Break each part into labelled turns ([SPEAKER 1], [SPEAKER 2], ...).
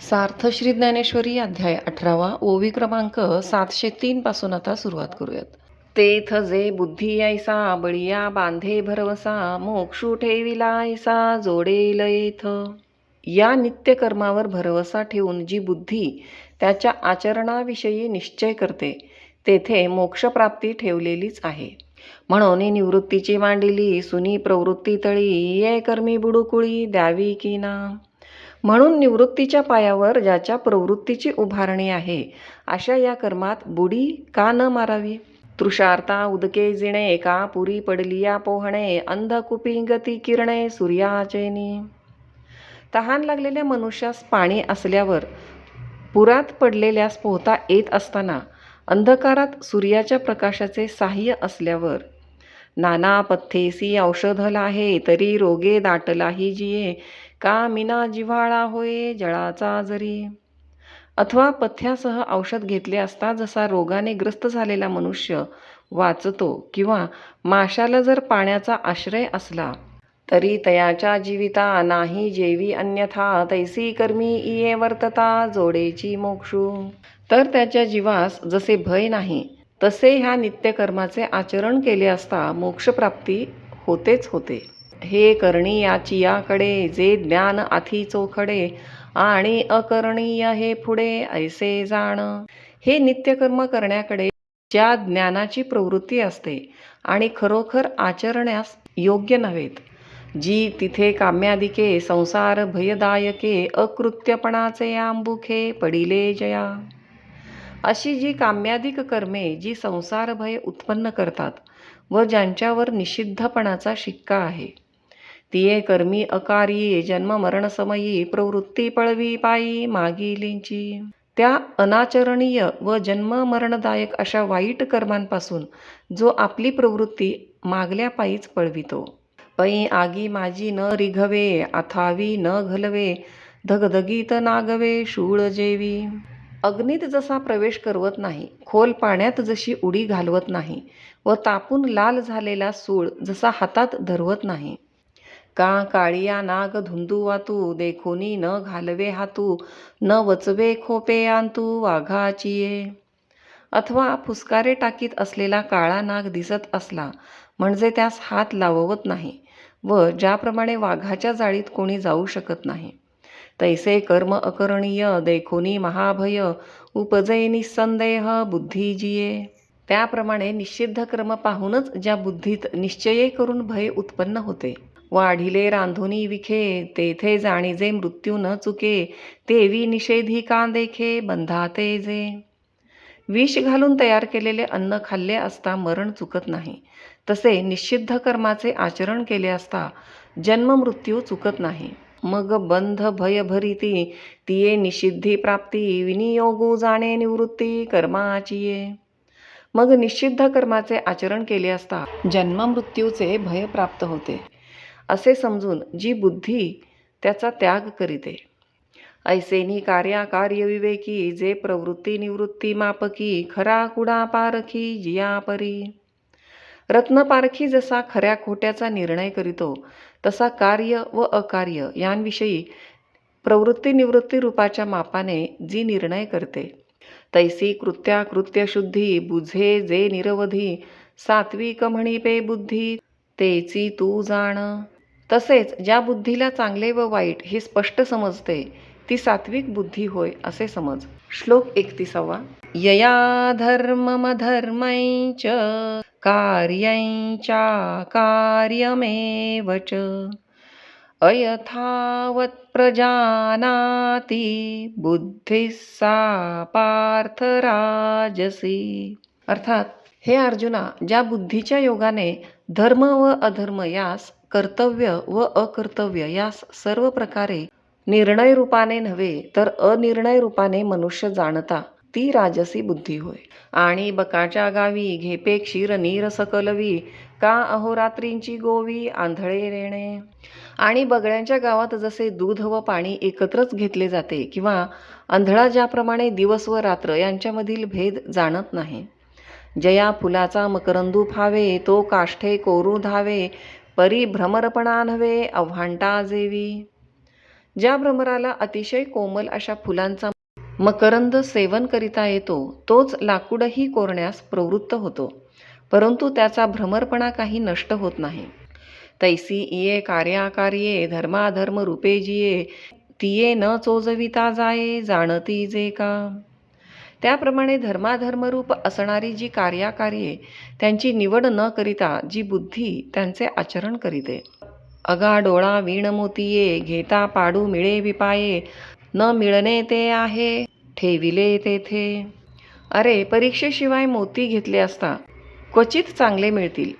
[SPEAKER 1] सार्थ श्री ज्ञानेश्वरी अध्याय अठरावा ओवी क्रमांक सातशे तीन पासून आता सुरुवात करूयात. तेथ जे बुद्धी ऐसा बळिया बांधे भरवसा मोक्षू ठेविला ऐसा जोडेल येथ या नित्यकर्मावर भरवसा ठेवून जी बुद्धी त्याच्या आचरणाविषयी निश्चय करते तेथे मोक्षप्राप्ती ठेवलेलीच आहे. म्हणून निवृत्तीची मांडिली सुनी प्रवृत्ती तळी ये कर्मी बुडुकुळी द्यावी की ना? म्हणून निवृत्तीच्या पायावर ज्याच्या प्रवृत्तीची उभारणी आहे अशा या कर्मात बुडी का न मारावी? तृषार्ता उदके जिणे का पुरी पडलिया पोहणे अंधकुपी गती किरणे सूर्याचेनी तहान लागलेल्या मनुष्यास पाणी असल्यावर पुरात पडलेल्यास पोहता येत असताना अंधकारात सूर्याच्या प्रकाशाचे साह्य असल्यावर नाना पथ्येसी औषधला आहे तरी रोगे दाटलाही जिये का मिना जिव्हाळा होय जळाचा जरी? अथवा पथ्यासह औषध घेतले असता जसा रोगाने ग्रस्त झालेला मनुष्य वाचतो किंवा माशाला जर पाण्याचा आश्रय असला तरी तयाच्या जीविता नाही जेवी अन्यथा तैसी कर्मी इये वर्तता जोडेची मोक्षू. तर त्याच्या जीवास जसे भय नाही तसे ह्या नित्यकर्माचे आचरण केले असता मोक्षप्राप्ती होतेच होते. हे करणी याकडे जे ज्ञान आथी चोखडे आणि अकरणीय हे पुढे ऐसे जाण. हे नित्यकर्म करण्याकडे ज्या ज्ञानाची प्रवृत्ती असते आणि खरोखर आचरण्यास योग्य नव्हेत. जी तिथे काम्यादिके संसार भयदायके अकृत्यपणाचे आंबुखे पडिले जया. अशी जी काम्यादिक कर्मे जी संसार भय उत्पन्न करतात व ज्यांच्यावर निषिद्धपणाचा शिक्का आहे. तिये कर्मी अकारी जन्म मरणसमयी प्रवृत्ती पळवी पायी मागिलींची. त्या अनाचरणीय व जन्म मरणदायक अशा वाईट कर्मांपासून जो आपली प्रवृत्ती मागल्या पायीच पळवितो. पै आगी माझी न रिघवे अथावी न घलवे धगधगीत नागवे शूळ जेवी. अग्नीत जसा प्रवेश करवत नाही खोल पाण्यात जशी उडी घालवत नाही व तापून लाल झालेला सूळ जसा हातात धरवत नाही का काळिया नाग धुंदू वातू देखोनी न घालवे हातू न वचवे खोपे आणतू वाघाचिये अथवा फुसकारे टाकीत असलेला काळा नाग दिसत असला म्हणजे त्यास हात लाववत नाही व ज्याप्रमाणे वाघाच्या जाळीत कोणी जाऊ शकत नाही. तैसे कर्म अकरणीय देखोनी महाभय उपजय निसंदेह बुद्धीजिये. त्याप्रमाणे निषिद्ध कर्म पाहूनच ज्या बुद्धीत निश्चये करून भय उत्पन्न होते. वाढिले रांधुनी विखे तेथे जाणीजे मृत्यू न चुके तेवी निषेधी का देखे बंधाते जे. विष घालून तयार केलेले अन्न खाल्ले असता मरण चुकत नाही. तसे निषिद्ध कर्माचे आचरण केले असता जन्म मृत्यू चुकत नाही. मग बंध भय भरिती तिये निषिद्धी प्राप्ती विनियोगू जाणे निवृत्ती कर्माचिये मग निषिद्ध कर्माचे आचरण केले असता जन्म मृत्यूचे भय प्राप्त होते. असे समजून जी बुद्धी त्याचा त्याग करीते. ऐसेनी कार्या कार्यविवेकी जे प्रवृत्ती निवृत्ती मापकी खरा कुडा पारखी जिया परी. रत्नपारखी जसा खऱ्या खोट्याचा निर्णय करीतो तसा कार्य व अकार्य यांविषयी प्रवृत्ती निवृत्ती रूपाच्या मापाने जी निर्णय करते. तैसी कृत्या कृत्यशुद्धी बुझे जे निरवधी सात्विक म्हणीपे बुद्धी तेची तू जाण. तसेच ज्या बुद्धीला चांगले व वाईट हे स्पष्ट समजते ती सात्विक बुद्धी होय असे समज. श्लोक एकतीसावा. यया धर्ममधर्मैच कार्यांचा कार्यमेव च। अयथावत् प्रजानाति बुद्धिः सा पार्थ राजसी अर्थात हे अर्जुना ज्या बुद्धीच्या योगाने धर्म व अधर्म यास कर्तव्य व अकर्तव्य या सर्व प्रकारे निर्णय रूपाने नव्हे तर अनिर्णय रूपाने मनुष्य जाणता ती राजसी बुद्धी होय. आणि बकाच्या गावी घेपे क्षीर नीर सकलवी का अहोरात्रींची गोवी आंधळे रेणे. आणि बगळ्यांच्या गावात जसे दूध व पाणी एकत्रच घेतले जाते किंवा आंधळा ज्याप्रमाणे दिवस व रात्र यांच्यामधील भेद जाणत नाही. जया फुलाचा मकरंदू फावे तो काष्ठे कोरू धावे परी भ्रमरपणा नव्हे अव्हांटा जेवी. ज्या भ्रमराला अतिशय कोमल अशा फुलांचा मकरंद सेवन करिता येतो तोच लाकूडही कोरण्यास प्रवृत्त होतो. परंतु त्याचा भ्रमरपणा काही नष्ट होत नाही. तैसी इये कार्याकार्ये धर्माधर्म रूपे जिये तिये न चोजविता जाये जाणती जे का. त्याप्रमाणे धर्माधर्मरूप असणारी जी कार्याकार्ये त्यांची निवड न करिता जी बुद्धी त्यांचे आचरण करीते अगा डोळा वीण मोतीये घेता पाडू मिळे विपाये न मिळणे ते आहे ठेविले तेथे अरे परीक्षेशिवाय मोती घेतले असता क्वचित चांगले मिळतील.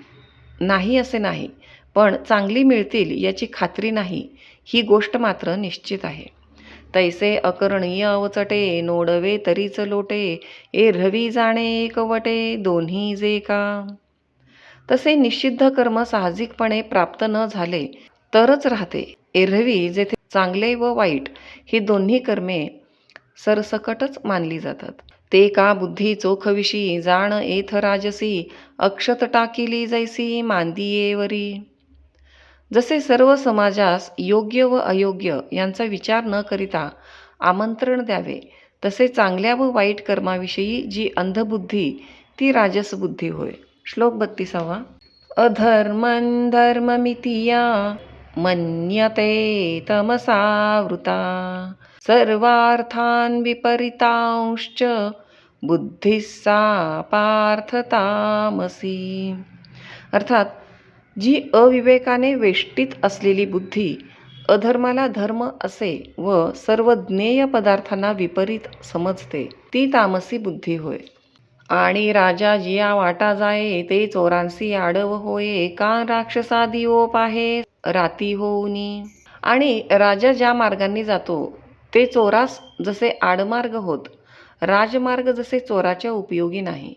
[SPEAKER 1] नाही असे नाही पण चांगली मिळतील याची खात्री नाही ही गोष्ट मात्र निश्चित आहे. तैसे अकरणीय अवचटे नोडवे तरीच लोटे ए रवी जाणे एकवटे दोन्ही जे का तसे निषिद्ध कर्म साहजिकपणे प्राप्त न झाले तरच राहते. एरवी जेथे चांगले व वाईट ही दोन्ही कर्मे सरसकटच मानली जातात. ते का बुद्धी चोखविशी जाण एथ राजसी अक्षत टाकिली जैसी मांदियेवरी. जसे सर्व समाजास योग्य व अयोग्य यांचा विचार न करिता आमंत्रण द्यावे तसे चांगल्या व वाईट कर्माविषयी जी अंधबुद्धी ती राजसबुद्धी होय. श्लोक बत्तीसावा. अधर्मं धर्ममितिया मन्यते तमसावृता। सर्वार्थान् विपरीतांश्च बुद्धिस्सा पार्थतामसी। अर्थात जी अविवेकाने वेष्टीत असलेली बुद्धी अधर्माला धर्म असे व सर्व ज्ञेय पदार्थांना विपरीत समजते ती तामसी बुद्धी होय. आणि राजा जिया वाटा जाये ते चोरांसी आडव होये का राक्षसा ओप आहे राती होऊनी. आणि राजा ज्या मार्गांनी जातो ते चोरास जसे आडमार्ग होत राजमार्ग जसे चोराच्या उपयोगी नाही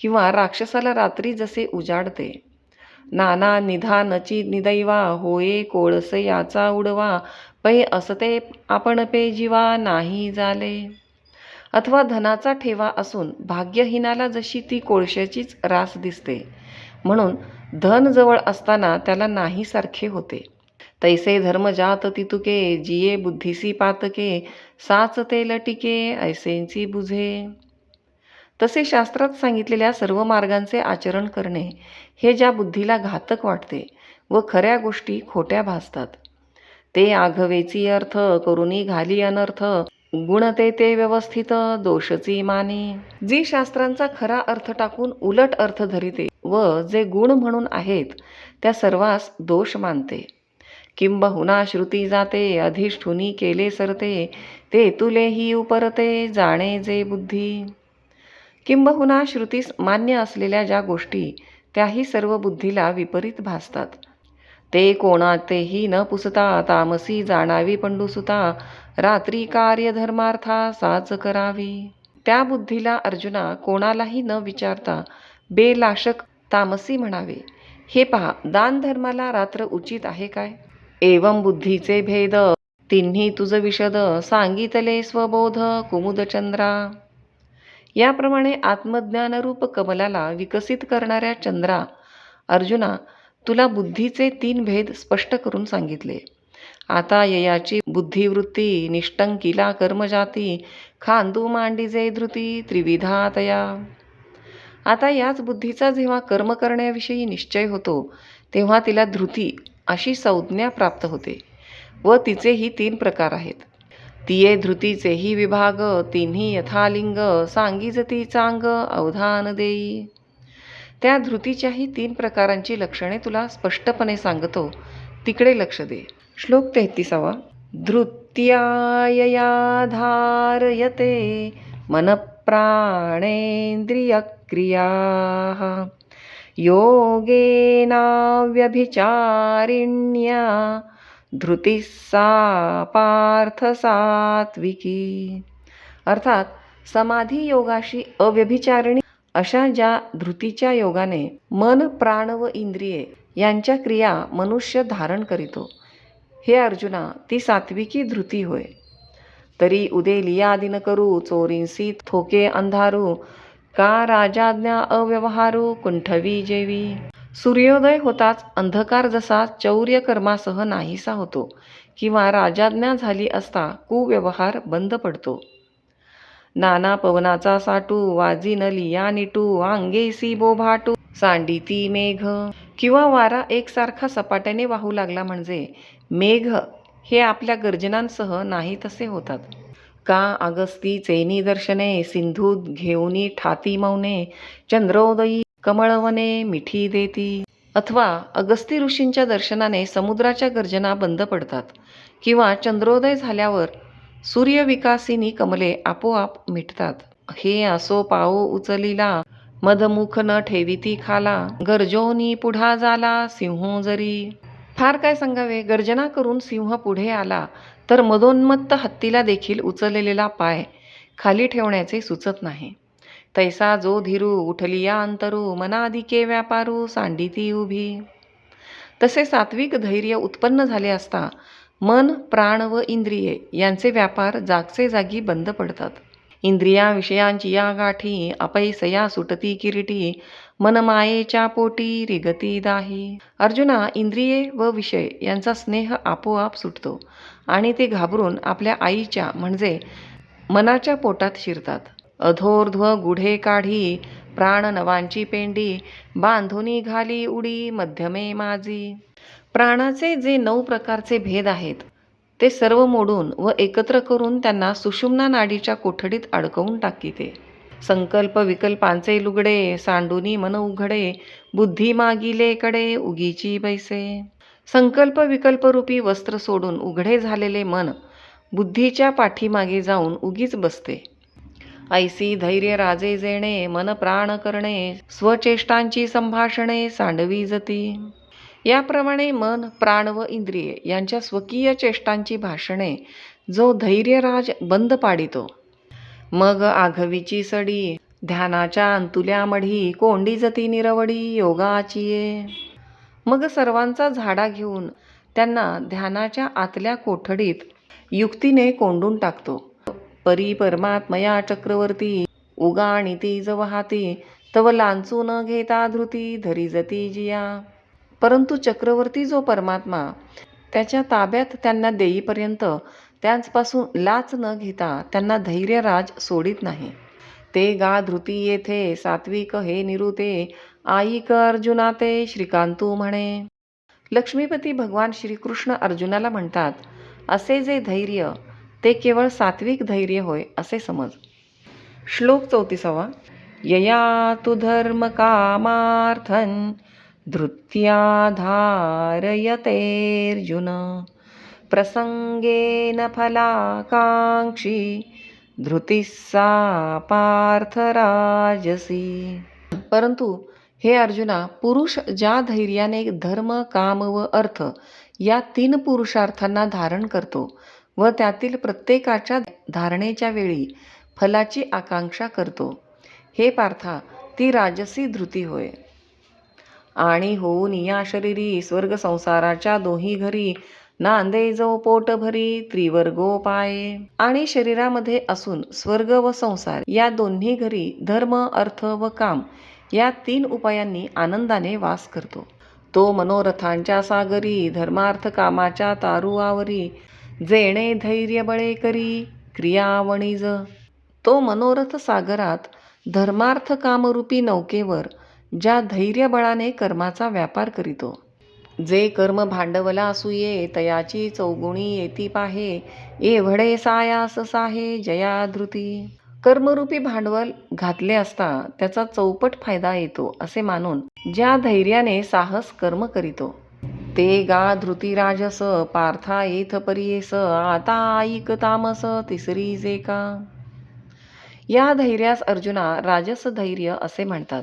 [SPEAKER 1] किंवा राक्षसाला रात्री जसे उजाडते. नाना निधानची निदैवा होये कोळस याचा उडवा पै असते आपण पे जीवा नाही झाले अथवा धनाचा ठेवा असून भाग्यहीनाला जशी ती कोळशाचीच रास दिसते. म्हणून धन जवळ असताना त्याला नाही सारखे होते. तैसे धर्म जात तितुके जिये बुद्धिसी पातके साच ते लटिके ऐसेंची बुझे. तसे शास्त्रात सांगितलेल्या सर्व मार्गांचे आचरण करणे हे ज्या बुद्धीला घातक वाटते व खऱ्या गोष्टी खोट्या भासतात. ते आघवेची अर्थ करुणी घाली अनर्थ गुण ते ते व्यवस्थित दोषची माने. जी शास्त्रांचा खरा अर्थ टाकून उलट अर्थ धरिते व जे गुण म्हणून आहेत त्या सर्वास दोष मानते. किंबहुना श्रुती जाते अधिष्ठुनी केले सरते ते तुलेही उपरते जाणे जे बुद्धी. किंबहुना श्रुतीस मान्य असलेल्या ज्या गोष्टी त्याही सर्व बुद्धीला विपरीत भासतात. ते कोणातेही न पुसता तामसी जाणावी पंडुसुता रात्री कार्यधर्मार्था साच करावी. त्या बुद्धीला अर्जुना कोणालाही न विचारता बेलाशक तामसी म्हणावे. हे पहा दान धर्माला रात्र उचित आहे काय? एवं बुद्धीचे भेद तिन्ही तुझ विशद सांगितले स्वबोध कुमुदचंद्रा याप्रमाणे आत्मज्ञानरूप कमलाला विकसित करणाऱ्या चंद्रा अर्जुना तुला बुद्धीचे तीन भेद स्पष्ट करून सांगितले. आता ययाची बुद्धिवृत्ती निष्टंकिला कर्मजाती खांदू मांडीजे धृती त्रिविधा तया. आता याच बुद्धीचा जेव्हा कर्म करण्याविषयी निश्चय होतो तेव्हा तिला धृती अशी संज्ञा प्राप्त होते व तिचेही तीन प्रकार आहेत. तिये धृतीचेही विभाग तिन्ही यथालिंग सांगीजती चांग अवधान देई. त्या धृतीच्याही तीन प्रकारांची लक्षणे तुला स्पष्टपणे सांगतो. तिकडे लक्ष दे. श्लोक तेहतीसावा. धृत्यायया धारयते मनप्राणेन्द्रियक्रिया। योगेनाव्यभिचारिण्या धृती सा पार्थ सात्विकी अर्थात समाधी योगाशी अव्यभिचारिणी अशा ज्या धृतीच्या योगाने मन प्राण व इंद्रिये यांच्या क्रिया मनुष्य धारण करीतो हे अर्जुना ती सात्विकी धृती होय. तरी उदे लियादिन करू चोरींसी थोके अंधारू का राजाज्ञा अव्यवहारू कुंठवी जेवी? सूर्योदय होताच अंधकार जसा चौर्य कर्मासह नाहीसा होतो किंवा राजाज्ञा झाली असता कुव्यवहार बंद पडतो. नाना पवनाचा साटू वाजी लिया निटू वांगेसी बोभाटू सांडीती मेघ. किंवा वारा एकसारखा सपाट्याने वाहू लागला म्हणजे मेघ हे आपल्या गर्जनांसह नाही तसे होतात. का अगस्ती चैनी दर्शने सिंधूत घेऊनी ठाती मौने चंद्रोदयी कमळवने मिठी देती. अथवा अगस्ती ऋषींच्या दर्शनाने समुद्राच्या गर्जना बंद पडतात. किंवा चंद्रोदय झाल्यावर सूर्यविकासिनी कमले आपोआप मिटतात. हे असो पाओ उचलिला मधमुख न ठेविती खाला गर्जोनी पुढा झाला सिंहो जरी. फार काय सांगावे गर्जना करून सिंह पुढे आला तर मदोन्मत्त हत्तीला देखील उचललेला पाय खाली ठेवण्याचे सुचत नाही. तैसा जो धीरू उठलिया अंतरू मनादिके व्यापारू सांडिती उभी. तसे सात्विक धैर्य उत्पन्न झाले असता मन प्राण व इंद्रिये यांचे व्यापार जागचे जागी बंद पडतात. इंद्रिया विषयांची या गाठी अपैसया सुटती किरीटी मनमायेच्या पोटी रिगती दाही. अर्जुना इंद्रिये व विषय यांचा स्नेह आपोआप सुटतो आणि ते घाबरून आपल्या आईच्या म्हणजे मनाच्या पोटात शिरतात. अधोर्ध्व गुढे काढी प्राण नवांची पेंडी बांधुनी घाली उडी मध्यमे माझी प्राणाचे जे नऊ प्रकारचे भेद आहेत ते सर्व मोडून व एकत्र करून त्यांना सुषुम्ना नाडीच्या कोठडीत अडकवून टाकीते. संकल्प विकल्पांचे लुगडे सांडुनी मन उघडे बुद्धी मागिले कडे उगीची बैसे. संकल्प विकल्परूपी वस्त्र सोडून उघडे झालेले मन बुद्धीच्या पाठीमागे जाऊन उगीच बसते. ऐसी धैर्य राजे जेणे मन प्राण करणे स्वचेष्टांची संभाषणे सांडवी जती. याप्रमाणे मन प्राण व इंद्रिये यांच्या स्वकीय चेष्टांची भाषणे जो धैर्यराज बंद पाडितो. मग आघवीची सडी ध्यानाच्या अंतुल्या मढी कोंडी जती निरवडी योगाची मग सर्वांचा झाडा घेऊन त्यांना ध्यानाच्या आतल्या कोठडीत युक्तीने कोंडून टाकतो. परी परमात्मया चक्रवर्ती. उगाणिती जवहाती तव लांचू न घेता धृती धरी जती जिया. परंतु चक्रवर्ती जो परमात्मा त्याच्या ताब्यात त्यांना देईपर्यंत त्याचपासून लाच न घेता त्यांना धैर्यराज सोडित नाही. ते गा धृती येथे सात्विक हे निरुते आईक अर्जुना ते श्रीकांतू म्हणे. लक्ष्मीपती भगवान श्रीकृष्ण अर्जुनाला म्हणतात असे जे धैर्य ते केवळ सात्विक धैर्य होय असे समज. श्लोक चौतीसावा. यया तु धर्म कामार्थन धृत्या प्रसंगेन फलाकांक्षी धृतिस्सा पार्थ पार्थराजसी. परंतु हे अर्जुना पुरुष ज्या धैर्याने धर्म काम व अर्थ या तीन पुरुषार्थांना धारण करतो व त्यातील प्रत्येकाच्या धारणेच्या वेळी फलाची आकांक्षा करतो. हे पार्था ती राजसी धृती होय. आणि होऊन या शरीरी स्वर्ग संसाराच्या दोही घरी नांदे जो पोट भरी त्रिवर्गो पाये आणि शरीरामध्ये असून स्वर्ग व संसार या दोन्ही घरी धर्म अर्थ व काम या तीन उपायांनी आनंदाने वास करतो. तो मनोरथांच्या सागरी धर्मार्थ कामाच्या तारुआवरी जेणे धैर्य बळे करी क्रियावणीज तो मनोरथ सागरात धर्मार्थ कामरूपी नौकेवर ज्या धैर्यबळाने कर्माचा व्यापार करीतो. जे कर्म भांडवला असूये तयाची चौगुणी येती पाहे एवढे सायास साहे जया धृती. कर्मरूपी भांडवल घातले असता त्याचा चौपट फायदा येतो असे मानून ज्या धैर्याने साहस कर्म करीतो. ते गा धृतिराजस पार्था येथ परियेस आता ऐक तामस तिसरी जे का? या धैर्यास अर्जुना राजस धैर्य असे म्हणतात.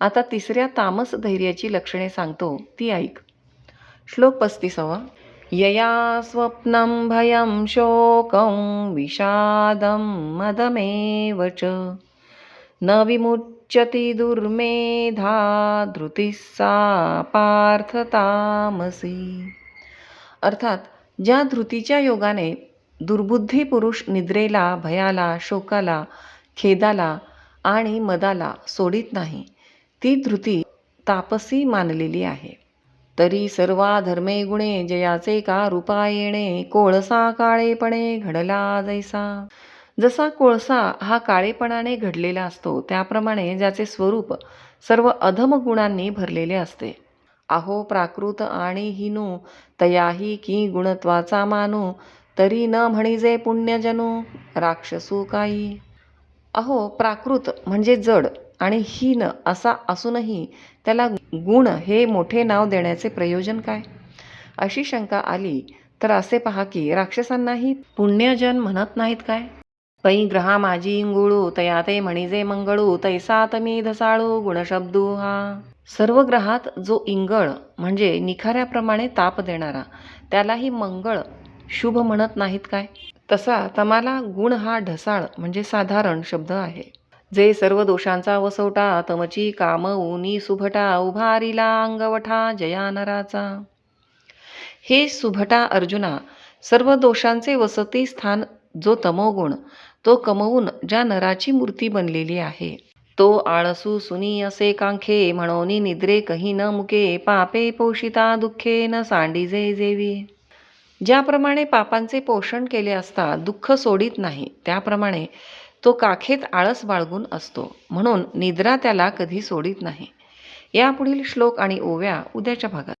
[SPEAKER 1] आता तिसऱ्या तामस धैर्याची लक्षणे सांगतो. ती ऐक. श्लोक पस्तीसावा. यया स्वप्नं भयं शोकं विषादं मदमेव च। न उच्यति दुर्मेधा धृतीः सा पार्थतामसी. अर्थात ज्या धृतीच्या योगाने दुर्बुद्धी पुरुष निद्रेला भयाला शोकाला खेदाला आणि मदाला सोडित नाही ती धृती तापसी मानलेली आहे. तरी सर्वा धर्मे गुणे जयाचे का रूपा येणे कोळसा काळेपणे घडला जैसा. जसा कोळसा हा काळेपणाने घडलेला असतो त्याप्रमाणे ज्याचे स्वरूप सर्व अधम गुणांनी भरलेले असते. अहो प्राकृत आणि हिनू तयाही की गुणत्वाचा मानू तरी न म्हणिजे पुण्यजनू राक्षसू काही. अहो प्राकृत म्हणजे जड आणि हीन असा असूनही त्याला गुण हे मोठे नाव देण्याचे प्रयोजन काय? अशी शंका आली तर असे पहा की राक्षसांनाही पुण्यजन म्हणत नाहीत काय? पै ग्रहा माझी इंगुळू तया ते म्हणिजे मंगळू तैसा तमी धसाळू गुणशब्दू हा. सर्व ग्रहात जो इंगळ म्हणजे निखाऱ्याप्रमाणे ताप देणारा त्यालाही मंगळ शुभ म्हणत नाहीत काय? तसा तमाला गुण हा ढसाळ म्हणजे साधारण शब्द आहे. जे सर्व दोषांचा वसवटा तमची काम ऊनी सुभटा उभारीला अंगवठा जया नराचा हे सुभटा अर्जुना सर्व दोषांचे वसती स्थान जो तमोगुण तो कमवून ज्या नराची मूर्ती बनलेली आहे. तो आळसू सुनी असे कांखे म्हणून निद्रे कही न मुके पापे पोषिता दुःखे न सांडीजे जेवी. ज्याप्रमाणे पापांचे पोषण केले असता दुःख सोडित नाही त्याप्रमाणे तो काखेत आळस बाळगून असतो म्हणून निद्रा त्याला कधी सोडित नाही. यापुढील श्लोक आणि ओव्या उद्याच्या भागात.